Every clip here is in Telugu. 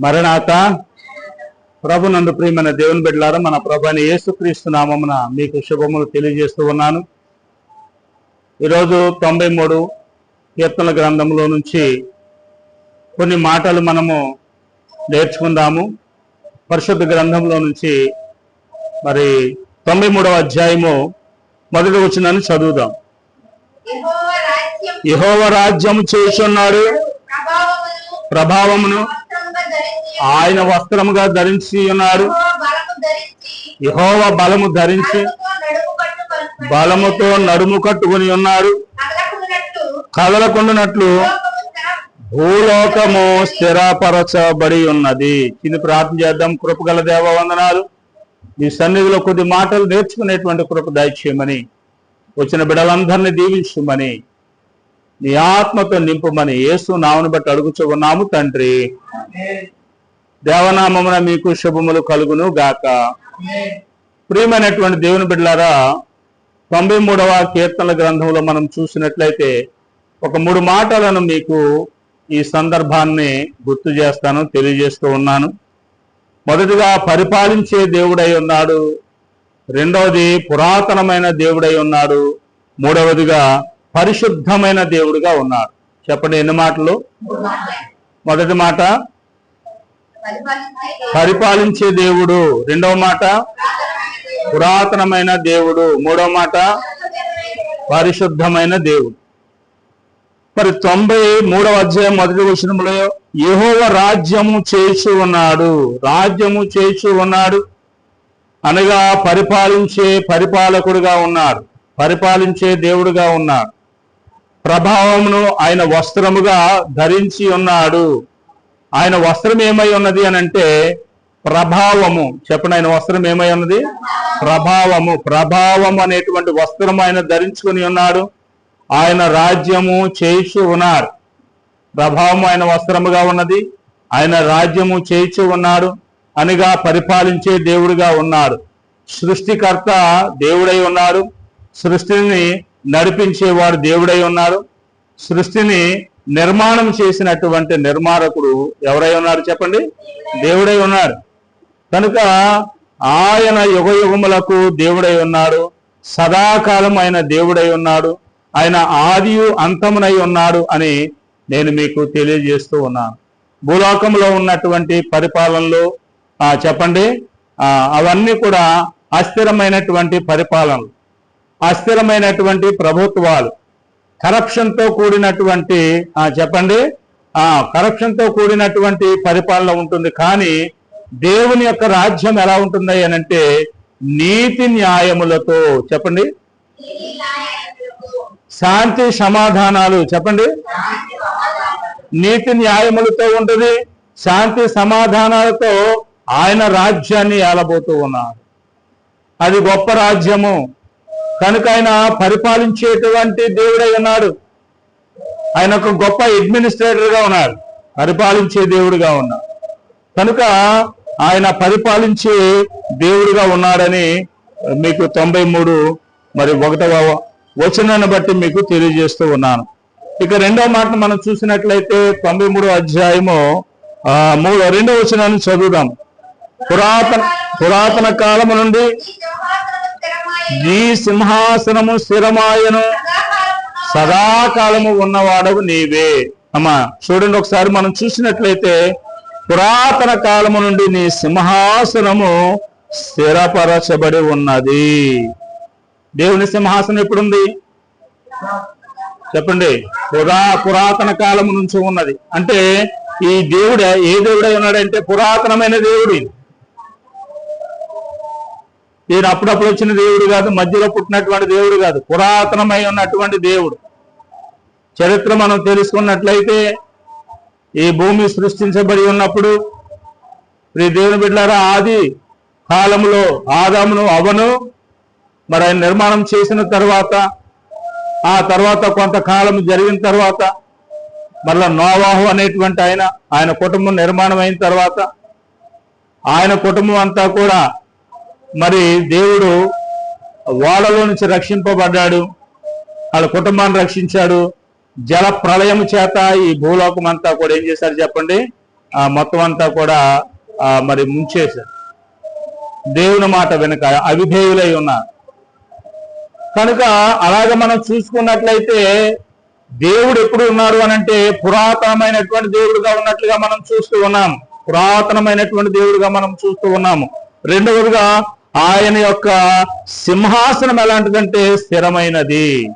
మరణాత ప్రభు నందు ప్రియమైన దేవుని బిడ్డలారా మన ప్రభు అని యేసుక్రీస్తు నామమున మీకు శుభములు తెలియజేస్తూ ఉన్నాను. ఈరోజు తొంభై మూడు కీర్తన గ్రంథంలో నుంచి కొన్ని మాటలు మనము నేర్చుకుందాము. పరిశుద్ధ గ్రంథంలో నుంచి మరి తొంభై మూడవ అధ్యాయము మొదటి వచ్చినని చదువుదాం. యెహోవా రాజ్యం చేస్తున్నాడు ప్రభావమును ఆయన వస్త్రముగా ధరించి ఉన్నాడు బలము ధరించి యహోవ బలము ధరించి బలముతో నడుము కట్టుకుని ఉన్నాడు కదలకుండానట్లు భూలోకము స్థిరపరచబడి ఉన్నది. ఇది ప్రార్థన చేద్దాం. కృపగల దేవ వందనాలు. నీ సన్నిధిలో కొద్ది మాటలు నేర్చుకునేటువంటి కృప దయచేయమని వచ్చిన బిడలందరినీ దీవించమని నీ ఆత్మతో నింపమని యేసు నామను బట్టి అడుగుచూ ఉన్నాము తండ్రి. దేవనామమున మీకు శుభములు కలుగును గాక. ప్రియమైనటువంటి దేవుని బిడ్డలారా తొంభై మూడవ కీర్తనల గ్రంథంలో మనం చూసినట్లయితే ఒక మూడు మాటలను మీకు ఈ సందర్భాన్ని గుర్తు చేస్తాను తెలియజేస్తూ ఉన్నాను. మొదటిగా పరిపాలించే దేవుడై ఉన్నాడు. రెండవది పురాతనమైన దేవుడై ఉన్నాడు. మూడవదిగా పరిశుద్ధమైన దేవుడిగా ఉన్నాడు. చెప్పండి ఎన్ని మాటలు? మొదటి మాట పరిపాలించే దేవుడు రెండవ మాట పురాతనమైన దేవుడు మూడవ మాట పరిశుద్ధమైన దేవుడు. మరి తొంభై మూడవ అధ్యాయం మొదటి వచనంలో యహోవ రాజ్యము చేసి ఉన్నాడు రాజ్యము చేసి ఉన్నాడు. అనగా పరిపాలించే పరిపాలకుడుగా ఉన్నాడు పరిపాలించే దేవుడుగా ఉన్నాడు. ప్రభావమును ఆయన వస్త్రముగా ధరించి ఉన్నాడు. ఆయన వస్త్రం ఏమై ఉన్నది అని అంటే ప్రభావము. చెప్పండి ఆయన వస్త్రం ఏమై ఉన్నది? ప్రభావము. ప్రభావం అనేటువంటి వస్త్రం ఆయన ధరించుకుని ఉన్నాడు. ఆయన రాజ్యము చేయిచు ఉన్నారు. ప్రభావం ఆయన వస్త్రముగా ఉన్నది. ఆయన రాజ్యము చేయిచు ఉన్నాడు. అనిగా పరిపాలించే దేవుడిగా ఉన్నాడు. సృష్టికర్త దేవుడై ఉన్నాడు. సృష్టిని నడిపించేవాడు దేవుడై ఉన్నాడు. సృష్టిని నిర్మాణం చేసినటువంటి నిర్మాణకుడు ఎవరై ఉన్నాడు చెప్పండి? దేవుడై ఉన్నాడు కనుక ఆయన యుగ యుగములకు దేవుడై ఉన్నాడు. సదాకాలం ఆయన దేవుడై ఉన్నాడు. ఆయన ఆదియు అంతమునై ఉన్నాడు అని నేను మీకు తెలియజేస్తూ ఉన్నాను. భూలోకంలో ఉన్నటువంటి పరిపాలనలు చెప్పండి? అవన్నీ కూడా అస్థిరమైనటువంటి పరిపాలనలు. అస్థిరమైనటువంటి ప్రభుత్వాలు. కరప్షన్తో కూడినటువంటి చెప్పండి. ఆ కూడినటువంటి పరిపాలన ఉంటుంది. కానీ దేవుని యొక్క రాజ్యం ఎలా ఉంటుంది అంటే నీతి న్యాయములతో చెప్పండి. శాంతి సమాధానాలు చెప్పండి. నీతి న్యాయములతో ఉంటుంది. శాంతి సమాధానాలతో ఆయన రాజ్యాన్ని ఏలబోతూ ఉన్నారు. అది గొప్ప రాజ్యము. కనుక ఆయన పరిపాలించేటువంటి దేవుడై ఉన్నాడు. ఆయన ఒక గొప్ప అడ్మినిస్ట్రేటర్గా ఉన్నాడు పరిపాలించే దేవుడుగా ఉన్నాడు కనుక ఆయన పరిపాలించే దేవుడుగా ఉన్నాడని మీకు తొంభై మూడు మరి ఒకటవ వచనాన్ని బట్టి మీకు తెలియజేస్తూ ఉన్నాను. ఇక రెండవ మాట మనం చూసినట్లయితే తొంభై మూడో అధ్యాయము ఆ, మూడో రెండవ వచనాన్ని చదువుదాం. పురాతన పురాతన కాలము నుండి నీ సింహాసనము స్థిరమాయను. సదాకాలము ఉన్నవాడవు నీవే. అమ్మా చూడండి ఒకసారి మనం చూసినట్లయితే పురాతన కాలము నుండి నీ సింహాసనము స్థిరపరచబడి ఉన్నది. దేవుని సింహాసనం ఎప్పుడుంది? చెప్పండి. పురా పురాతన కాలము నుంచి ఉన్నది. అంటే ఈ దేవుడు ఏ దేవుడై ఉన్నాడంటే పురాతనమైన దేవుడు ఈయన. అప్పుడప్పుడు వచ్చిన దేవుడు కాదు మధ్యలో పుట్టినటువంటి దేవుడు కాదు పురాతనమై ఉన్నటువంటి దేవుడు చరిత్ర మనం తెలుసుకున్నట్లయితే ఈ భూమి సృష్టించబడి ఉన్నప్పుడు ఈ దేవుని బిడ్డలారా ఆది కాలంలో ఆదామును అవను మరి ఆయన నిర్మాణం చేసిన తర్వాత ఆ తర్వాత కొంతకాలం జరిగిన తర్వాత మరలా నోవాహు అనేటువంటి ఆయన ఆయన కుటుంబం నిర్మాణం అయిన తర్వాత ఆయన కుటుంబం అంతా కూడా మరి దేవుడు ఓడలో నుంచి రక్షింపబడ్డాడు. వాళ్ళ కుటుంబాన్ని రక్షించాడు. జల ప్రళయం చేత ఈ భూలోకం అంతా కూడా ఏం చేశారు చెప్పండి? ఆ, మొత్తం అంతా కూడా ఆ, మరి ముంచేశారు. దేవుని మాట వెనుక అవిధేయులై ఉన్నారు. కనుక అలాగ మనం చూసుకున్నట్లయితే దేవుడు ఎప్పుడు ఉన్నాడు అని అంటే పురాతనమైనటువంటి దేవుడుగా ఉన్నట్లుగా మనం చూస్తూ ఉన్నాం. పురాతనమైనటువంటి దేవుడుగా మనం చూస్తూ ఉన్నాము. రెండవదిగా ఆయన యొక్క సింహాసనం ఎలాంటిదంటే స్థిరమైనది.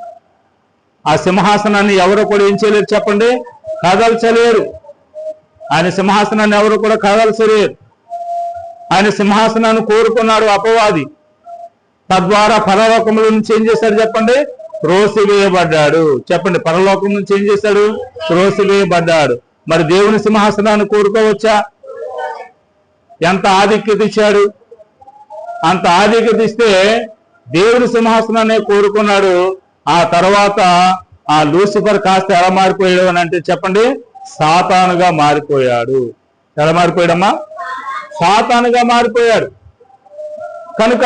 ఆ సింహాసనాన్ని ఎవరు కూడా ఏం చేయలేరు చెప్పండి? కదల్చలేరు. ఆయన సింహాసనాన్ని ఎవరు కూడా కదల్చలేరు. ఆయన సింహాసనాన్ని కోరుకున్నాడు అపవాది. తద్వారా పరలోకముల నుంచి ఏం చేశాడు చెప్పండి? త్రోసివేయబడ్డాడు. చెప్పండి పరలోకం నుంచి ఏం చేశాడు? త్రోసివేయబడ్డాడు. మరి దేవుని సింహాసనాన్ని కోరుకోవచ్చా? ఎంత ఆధిక్యత ఇచ్చాడు? అంత ఆధిక్యత ఇస్తే దేవుని సింహాసనాన్ని కోరుకున్నాడు. ఆ తర్వాత ఆ లూసిఫర్ కాస్త ఎలా మారిపోయాడు అని అంటే చెప్పండి సాతానుగా మారిపోయాడు. ఎలా మారిపోయాడమ్మా? సాతానుగా మారిపోయాడు. కనుక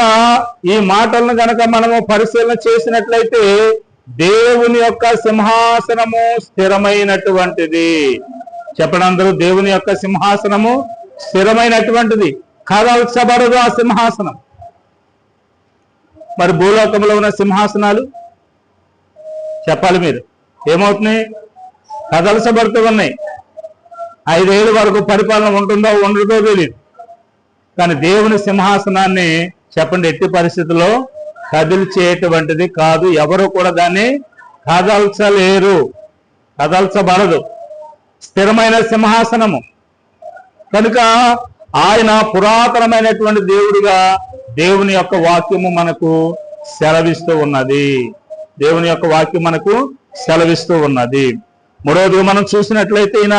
ఈ మాటలను కనుక మనము పరిశీలన చేసినట్లయితే దేవుని యొక్క సింహాసనము స్థిరమైనటువంటిది. చెప్పండి అందరూ దేవుని యొక్క సింహాసనము స్థిరమైనటువంటిది. కదల్చబడదు ఆ సింహాసనం. మరి భూలోకంలో ఉన్న సింహాసనాలు? చెప్పాలి మీరు. ఏమవుతున్నాయి? కదలసబడుతూ ఉన్నాయి. ఐదేళ్ళ వరకు పరిపాలన ఉంటుందో ఉండదో తెలియదు కానీ దేవుని సింహాసనాన్ని చెప్పండి ఎట్టి పరిస్థితుల్లో కదిలిచేటువంటిది కాదు. ఎవరు కూడా దాన్ని కదల్చలేరు. కదల్చబడదు. స్థిరమైన సింహాసనము. కనుక ఆయన పురాతనమైనటువంటి దేవుడిగా దేవుని యొక్క వాక్యము మనకు సెలవిస్తూ ఉన్నది. దేవుని యొక్క వాక్యం మనకు సెలవిస్తూ ఉన్నది. మూడవదిగా మనం చూసినట్లయితే ఈయన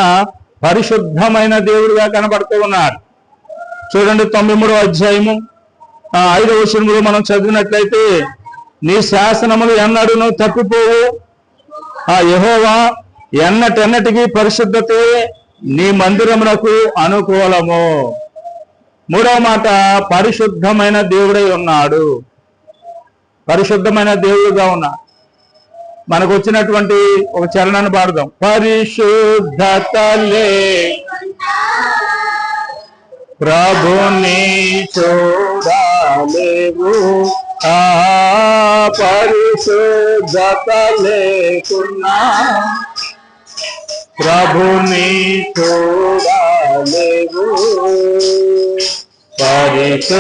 పరిశుద్ధమైన దేవుడిగా కనబడుతూ ఉన్నాడు. చూడండి తొంభై మూడో అధ్యాయము ఐదవ వచనములో మనం చదివినట్లయితే నీ శాసనములు ఎన్నడూను తప్పిపోవు. ఆ యహోవా ఎన్నటెన్నటికి పరిశుద్ధతే నీ మందిరమునకు అనుకూలము. మూడవ మాట పరిశుద్ధమైన దేవుడై ఉన్నాడు. పరిశుద్ధమైన దేవుడుగా ఉన్నాడు మనకు వచ్చినటువంటి ఒక చరణాన్ని పాడదాం. పరిశుద్ధతలే ప్రభుని చూడలేవు. ఆ పరిశుద్ధత లేకున్నా ప్రభుని చూడలేవు.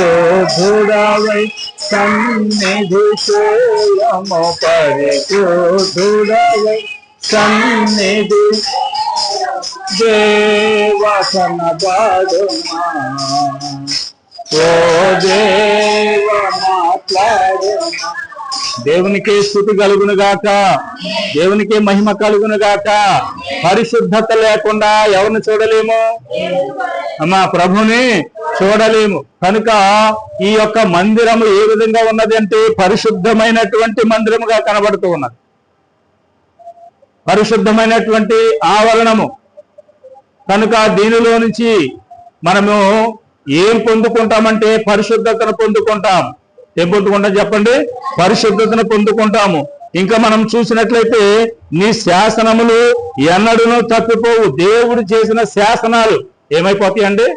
పరిశుద్ధుడవై సన్నిధి చేయము పరిశుద్ధుడవై సన్నిధి దేవసన పాడుమా ఓ దేవ మాట్లాడుమా దేవునికి స్థుతి కలుగునుగాక. దేవునికే దేవునికి మహిమ కలుగునుగాక. పరిశుద్ధత లేకుండా ఎవరిని చూడలేము? అమ్మా ప్రభుని చూడలేము. కనుక ఈ యొక్క మందిరము ఏ విధంగా ఉన్నది అంటే పరిశుద్ధమైనటువంటి మందిరముగా కనబడుతూ ఉన్నది. పరిశుద్ధమైనటువంటి ఆవరణము. కనుక దీనిలో నుంచి మనము ఏం పొందుకుంటామంటే పరిశుద్ధతను పొందుకుంటాం. ఏం పొందుకుంటాం చెప్పండి? పరిశుద్ధతను పొందుకుంటాము. ఇంకా మనం చూసినట్లయితే నీ శాసనములు ఎన్నడూనూ తప్పిపోవు. దేవుడు చేసిన శాసనాలు ఏమైపోతాయండి?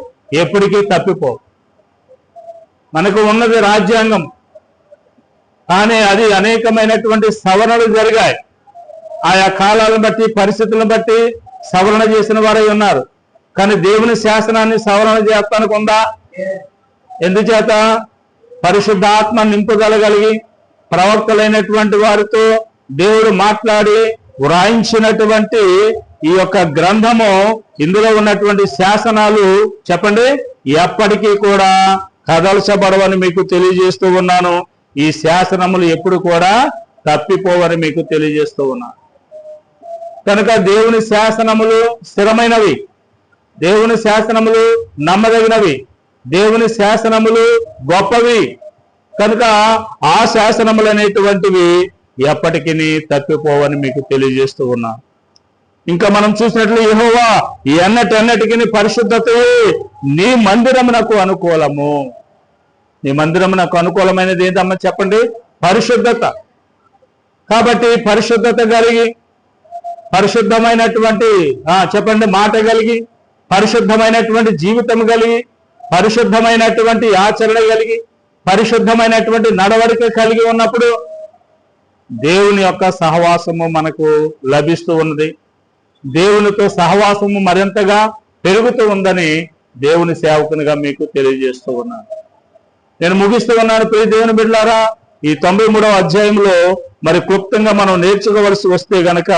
ఎప్పటికీ తప్పిపోవు. మనకు ఉన్నది రాజ్యాంగం. కానీ అది అనేకమైనటువంటి సవరణలు జరిగాయి. ఆయా కాలాలను బట్టి పరిస్థితులను బట్టి సవరణ చేసిన వారై ఉన్నారు. కానీ దేవుని శాసనాన్ని సవరణ చేస్తానికి ఉందా? ఎందుచేత? పరిశుద్ధాత్మ నింపుదలగలిగి ప్రవక్తలైనటువంటి వారితో దేవుడు మాట్లాడి వ్రాయించినటువంటి ఈ యొక్క గ్రంథము ఇందులో ఉన్నటువంటి శాసనాలు చెప్పండి. ఎప్పటికీ కూడా కదల్చబడవని మీకు తెలియజేస్తూ ఉన్నాను. ఈ శాసనములు ఎప్పుడు కూడా తప్పిపోవని మీకు తెలియజేస్తూ ఉన్నాను. కనుక దేవుని శాసనములు స్థిరమైనవి. దేవుని శాసనములు నమ్మదగినవి. దేవుని శాసనములు గొప్పవి. కనుక ఆ శాసనములు అనేటువంటివి ఎప్పటికీ తప్పిపోవని మీకు తెలియజేస్తూ ఉన్నా. ఇంకా మనం చూసినట్లు యెహోవా ఎన్నటెన్నటికి పరిశుద్ధత నీ మందిరమునకు అనుకూలము. నీ మందిరమునకు అనుకూలమైనది ఏంటమ్మా చెప్పండి? పరిశుద్ధత. కాబట్టి పరిశుద్ధత కలిగి పరిశుద్ధమైనటువంటి చెప్పండి మాట కలిగి పరిశుద్ధమైనటువంటి జీవితం కలిగి పరిశుద్ధమైనటువంటి ఆచరణ కలిగి పరిశుద్ధమైనటువంటి నడవడిక కలిగి ఉన్నప్పుడు దేవుని యొక్క సహవాసము మనకు లభిస్తూ ఉన్నది. దేవునితో సహవాసము మరింతగా పెరుగుతూ ఉందని దేవుని సేవకునిగా మీకు తెలియజేస్తూ ఉన్నాను. నేను ముగిస్తూ ఉన్నాను ప్రియ దేవుని బిడ్డారా ఈ తొంభై మూడవ అధ్యాయంలో మరి క్లుప్తంగా మనం నేర్చుకోవలసి వస్తే గనక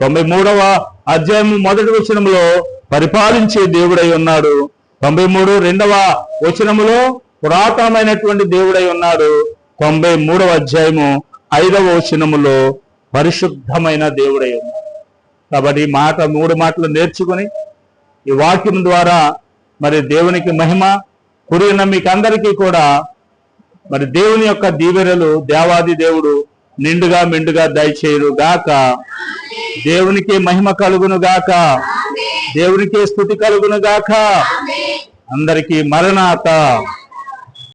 తొంభై మూడవ అధ్యాయం మొదటి వచనంలో పరిపాలించే దేవుడై ఉన్నాడు. తొంభై మూడు రెండవ వచనములో పురాతనమైనటువంటి దేవుడై ఉన్నాడు. తొంభై మూడవ అధ్యాయము ఐదవ వచనములో పరిశుద్ధమైన దేవుడై ఉన్నాడు. కాబట్టి మాట మూడు మాటలు నేర్చుకుని ఈ వాక్యం ద్వారా మరి దేవునికి మహిమ కురిన మీకు అందరికీ కూడా మరి దేవుని యొక్క దీవెనలు దేవాది దేవుడు నిండుగా మిండుగా దయచేయును గాక దేవునికి మహిమ కలుగును గాక. దేవునికి స్థుతి కలుగును గాక. అందరికీ మరణాత.